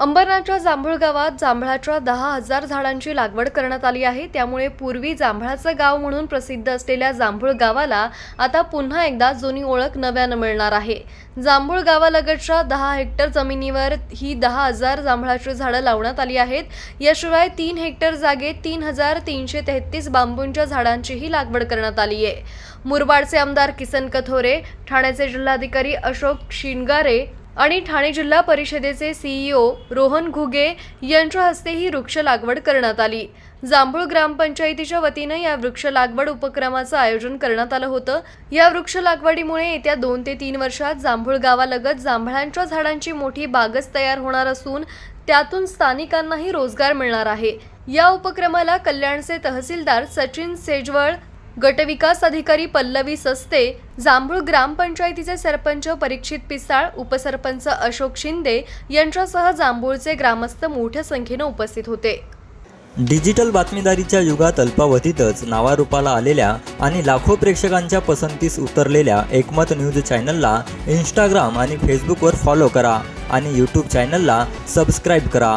अंबरनाथच्या जांभूळ गावात जांभळाच्या दहा हजार झाडांची लागवड करण्यात आली आहे. त्यामुळे पूर्वी जांभळाचं गाव म्हणून प्रसिद्ध असलेल्या जांभूळ गावाला आता पुन्हा एकदा जुनी ओळख नव्यानं मिळणार आहे. जांभूळ गावालगतच्या दहा हेक्टर जमिनीवर ही दहा हजार जांभळाची झाडं लावण्यात आली आहेत. याशिवाय तीन हेक्टर जागेत तीन हजार तीनशे तेहतीस बांबूंच्या झाडांचीही लागवड करण्यात आली आहे. मुरबाडचे आमदार किसन कथोरे ठाण्याचे जिल्हाधिकारी अशोक शिंगारे आणि ठाणे जिल्हा परिषदेचे सीईओ रोहन घुगे यांच्या हस्ते ही वृक्ष लागवड करण्यात आली. जांभूळ ग्रामपंचायतीच्या वतीनं या वृक्ष लागवड उपक्रमाचं आयोजन करण्यात आलं होतं. या वृक्ष लागवडीमुळे येत्या दोन ते तीन वर्षात जांभूळ गावालगत जांभळांच्या झाडांची मोठी बागच तयार होणार असून त्यातून स्थानिकांनाही रोजगार मिळणार आहे. या उपक्रमाला कल्याणचे तहसीलदार सचिन सेजवळ गटविकास अधिकारी पल्लवी सस्ते जांभूळ ग्रामपंचायतीचे सरपंच परीक्षित पिसाळ उपसरपंच अशोक शिंदे यांच्यासह जांभूळचे ग्रामस्थ मोठ्या संख्येनं उपस्थित होते. डिजिटल बातमीदारीच्या युगात अल्पावधीतच नावारूपाला आलेल्या आणि लाखो प्रेक्षकांच्या पसंतीस उतरलेल्या एकमत न्यूज चॅनलला इंस्टाग्राम आणि फेसबुकवर फॉलो करा आणि यूट्यूब चॅनलला सबस्क्राईब करा.